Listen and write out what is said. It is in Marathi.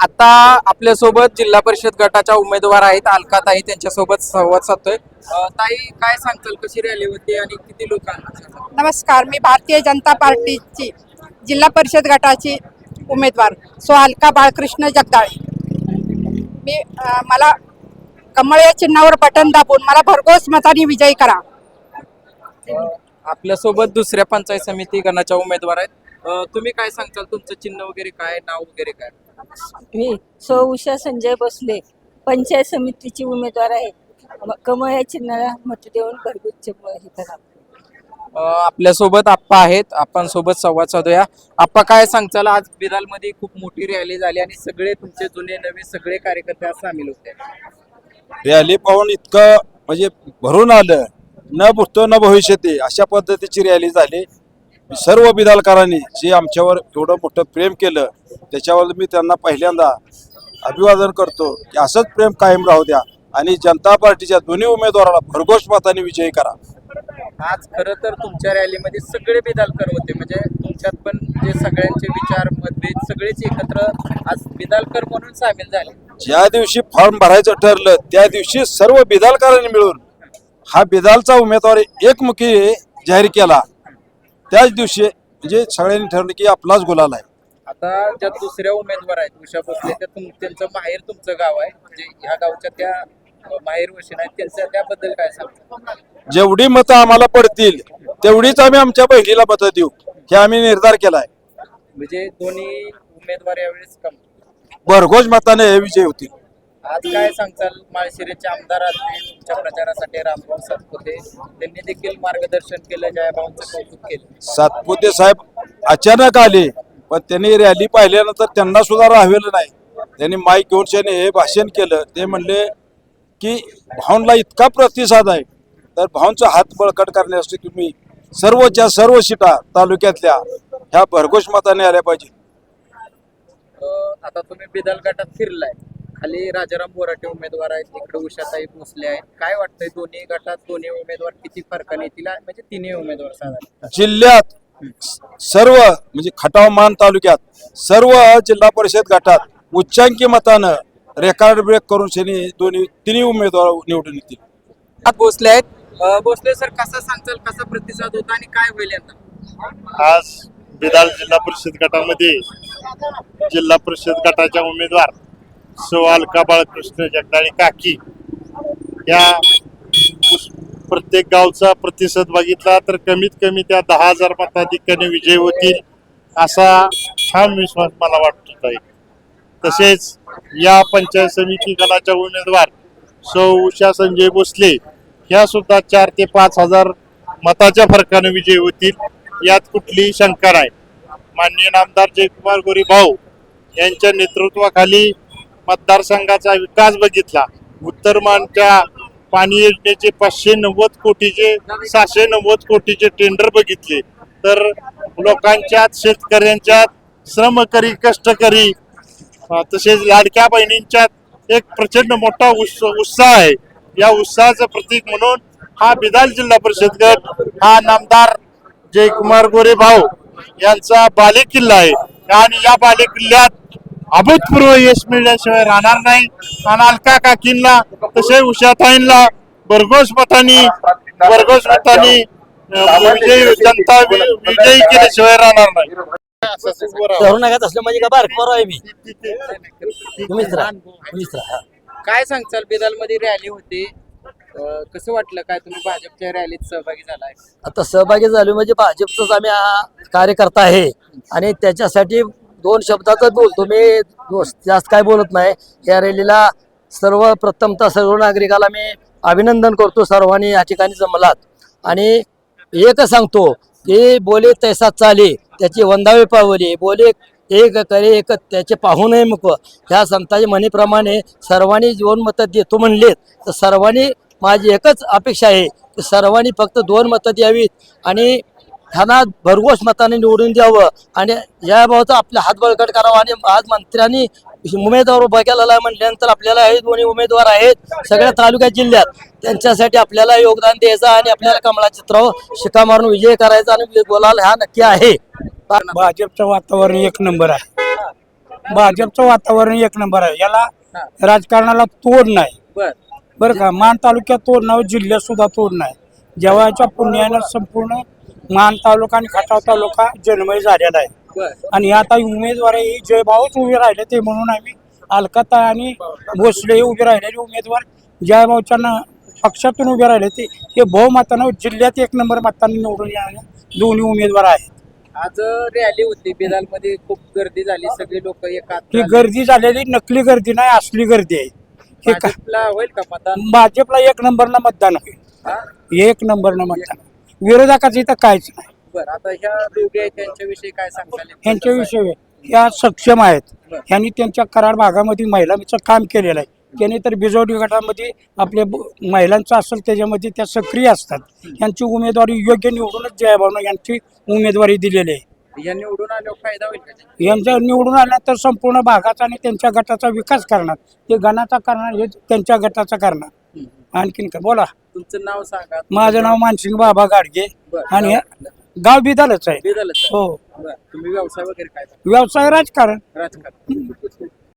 आता आपल्यासोबत जिल्हा परिषद गटाच्या उमेदवार आहेत अलकाताई त्यांच्यासोबत संवाद साधतोय. अ, ताई काय सांगताल? कशी रॅली होती आणि किती लोकांना नमस्कार मी भारतीय जनता पार्टीची जिल्हा परिषद गटाची उमेदवार सो अलका बाळकृष्ण जगदाळे. मी अ, मला कमळ या चिन्हावर बटन दाबून मला भरघोस मताने विजयी करा. आपल्यासोबत दुसऱ्या पंचायत समिती गणाच्या उमेदवार आहेत. तुम्ही काय सांगताल? तुमचं चिन्ह वगैरे काय? नाव वगैरे काय? मी सौ उषा संजय भोसले पंचायत समितीची उमेदवार आहे. म- कमळ या चिन्हाला मत देऊन हे करा. अ, आपल्यासोबत आप्पा आहेत. आपण सोबत संवाद साधूया. आप्पा काय सांगताल? आज बिरालमध्ये खूप मोठी रॅली झाली आणि सगळे तुमचे जुने नवे सगळे कार्यकर्ते आज सामील होते रॅली पाहून इतकं म्हणजे भरून आलं. न भूतो न भविष्यते अशा पद्धतीची रॅली झाली. सर्व बिदालकारांनी जे आमच्यावर एवढं मोठं प्रेम केलं त्याच्यावर मी त्यांना पहिल्यांदा अभिवादन करतो की असंच प्रेम कायम राहू द्या आणि जनता पार्टीच्या दोन्ही उमेदवाराला भरघोष मताने विजयी करा. आज खरं तर तुमच्या रॅलीमध्ये सगळे बिदालकर होते म्हणजे तुमच्यात पण जे सगळ्यांचे विचार मतभेद सगळेच एकत्र आज बिदालकर म्हणून सामील झाले. ज्या दिवशी फॉर्म भरायचं ठरलं त्या दिवशी सर्व बिदालकारांनी मिळून हा बिदालचा उमेदवार एकमुखी जाहीर केला. त्याच दिवशी म्हणजे सगळ्यांनी ठरलं की आपलाच गुलाल आहे. आता ज्या दुसऱ्या उमेदवार आहेत उषा भोसले त्या तुम त्यांचं माहेर तुमचं गाव आहे. म्हणजे ह्या गावच्या त्या अ, माहेर वशीन आहेत त्यांच्या त्याबद्दल काय सांगता? जेवढी मतं आम्हाला पडतील तेवढीच आम्ही आमच्या बहिणीला मतं देऊ. हे आम्ही निर्धार केलाय. म्हणजे दोन्ही उमेदवार यावेळेस कम. भरघोष मताने हे विजय होतील. आज काय सांगताल? माळशिरेचे आमदार तुमच्या प्रचारासाठी रामभाऊ सातपुते त्यांनी देखील मार्गदर्शन केलं जयाभाऊंचं कौतुक केलं. सातपुते साहेब अचानक आले पण त्यांनी रॅली पाहिल्यानंतर त्यांना सुद्धा राहिलेलं नाही. त्यांनी माईक घेऊन त्याने हे भाषण केलं. ते म्हणले की भाऊंला इतका प्रतिसाद आहे तर भाऊंचा हात बळकट करण्यासाठी तुम्ही सर्वच्या सर्व सीटा तालुक्यातल्या ह्या भरघोष मताने आल्या पाहिजे आता तुम्ही बिदल गटात फिरलाय. खाली राजाराम बोराटे उमेदवार आहेत इकडे उषाताई भोसले आहेत. काय वाटतंय दोन्ही गटात दोन्ही उमेदवार किती फरकाने येतील म्हणजे तिन्ही उमेदवार साधारण. जिल्ह्यात सर्व म्हणजे खटाव मान तालुक्यात सर्व जिल्हा परिषद गटात उच्चांकी मतानं रेकॉर्ड ब्रेक करून शनी दोन्ही तिन्ही उमेदवार निवडून येतील. आज भोसले आहेत. भोसले सर कसा सांगताल कसा प्रतिसाद होता आणि काय होईल यंदा? आज बिदाल जिल्हा परिषद गटामध्ये जिल्हा परिषद गटाच्या उमेदवार सो अलका बाळकृष्ण जगदाळे काकी या उस- प्रत्येक गावचा प्रतिसाद बघितला तर कमीत कमी त्या दहा हजार मताधिक्याने विजय होतील असा छान विश्वास मला वाटत आहे तसेच या पंचायत समिती गणाच्या उमेदवार सौ उषा संजय भोसले ह्या सुद्धा चार ते पाच हजार मताच्या फरकाने विजय होतील यात कुठलीही शंका नाही. माननीय नामदार जयकुमार गोरी भाऊ यांच्या नेतृत्वाखाली मतदारसंघाचा विकास बघितला. उत्तरमानच्या पाणी योजनेचे पाचशे नव्वद कोटीचे सहाशे नव्वद कोटीचे टेंडर बघितले. तर लोकांच्यात शेतकऱ्यांच्यात श्रमकरी कष्टकरी तसेच लाडक्या बहिणींच्यात एक प्रचंड मोठा उत्साह आहे. या उत्साहाचं प्रतीक म्हणून हा बिदाल जिल्हा परिषद गट हा नामदार जयकुमार गोरे भाऊ यांचा बालेकिल्ला आहे. आणि या बालेकिल्ल्यात अभूतपूर्व यश मिळण्याशिवाय राहणार नाही. आणि अलका काकींना तसे उषाताईंना भरघोस मतानी भरघोस मतानी विजयी जनता विजयी केल्याशिवाय राहणार नाही. असलं म्हणजे का बारक पोरं आहे मी? तुम्हीच राहा तुम्हीच राहा. काय सांगताल बिदाल मध्ये रॅली होती. अ, कसं वाटलं काय तुम्ही भाजपच्या रॅलीत सहभागी झालाय? आता सहभागी झालो म्हणजे भाजपचाच आम्ही हा कार्यकर्ता आहे. आणि त्याच्यासाठी दोन शब्दातच बोलतो. मी जास्त काय बोलत नाही. या रॅलीला सर्व प्रथमतः सर्व नागरिकाला मी अभिनंदन करतो सर्वांनी या ठिकाणी जमलात. आणि एक सांगतो की बोले तैसा चाले त्याची वंदावे पावली. बोले एक करे एक त्याचे पाहू नये मुख. ह्या संतांच्या म्हणीप्रमाणे सर्वांनी जीवन मतं देतो म्हणलेत. तर सर्वांनी माझी एकच अपेक्षा आहे. की सर्वांनी फक्त दोन मतं द्यावीत. आणि ह्यांना भरघोस मताने निवडून द्यावं आणि या भावाचा आपला हात बळकट करावा. आणि आज मंत्र्यांनी उमेदवार उभा केलेला आहे म्हटल्यानंतर आपल्याला हे दोन्ही उमेदवार आहेत सगळ्या तालुक्यात जिल्ह्यात. त्यांच्यासाठी आपल्याला योगदान द्यायचं आणि आपल्याला कमळा चित्रावर शिका मारून विजय करायचा आणि बोलायला हा नक्की आहे. भाजपचं वातावरण एक नंबर आहे. भाजपचं वातावरण एक नंबर आहे. याला. राजकारणाला तोड नाही. बर. बरं का? मान तालुक्यात तोड नाही जिल्ह्यात सुद्धा तोड नाही जेव्हाच्या पुण्यानं संपूर्ण मान तालुका आणि खटाव तालुका जन्मय झालेला आहे. आणि आता उमेदवार हे जयभाऊच उभे राहिले ते म्हणून आम्ही अलकाता आणि भोसले हे उभे राहिलेले उमेदवार. जयभाऊच्या पक्षातून उभे राहिले ते. हे बहुमतानं जिल्ह्यात एक नंबर मतांनी निवडून येणारे दोन्ही उमेदवार आहेत. आज रॅली होती. बेदालमध्ये खूप गर्दी झाली. सगळे लोक एकात ही. गर्दी झालेली नकली गर्दी नाही असली गर्दी आहे. हे का भाजपला होईल का मतदान? भाजपला एक नंबरला मतदान होईल? एक नंबरनं मतदान. विरोधकाचं इथं काहीच नाही. बर आता ह्या दोघे आहेत त्यांच्याविषयी काय सांगताल? ह्यांच्याविषयी ह्या सक्षम आहेत. ह्यांनी त्यांच्या कराड भागामध्ये महिलांचं काम केलेलं आहे. त्यांनी तर बिजवडी गटामध्ये आपले ब- महिलांचं असेल त्याच्यामध्ये त्या सक्रिय असतात. यांची उमेदवारी योग्य निवडूनच जयभावनं यांची उमेदवारी दिलेली आहे. या निवडून आल्यावर फायदा होईल का? त्याचा? यांच्या निवडून आल्यानंतर संपूर्ण भागाचा आणि त्यांच्या गटाचा विकास करणार. ते गणाचा करणार हे त्यांच्या गटाचा करणार. आणखीन काय बोला. तुमचं नाव सांगा. माझं नाव मानसिंग बाबा गाडगे. बरं. आणि गाव बिदालच आहे. बेदालच आहे. हो. बरं. तुम्ही व्यवसाय वगैरे काय व्यवसाय राजकारण. राजकारण.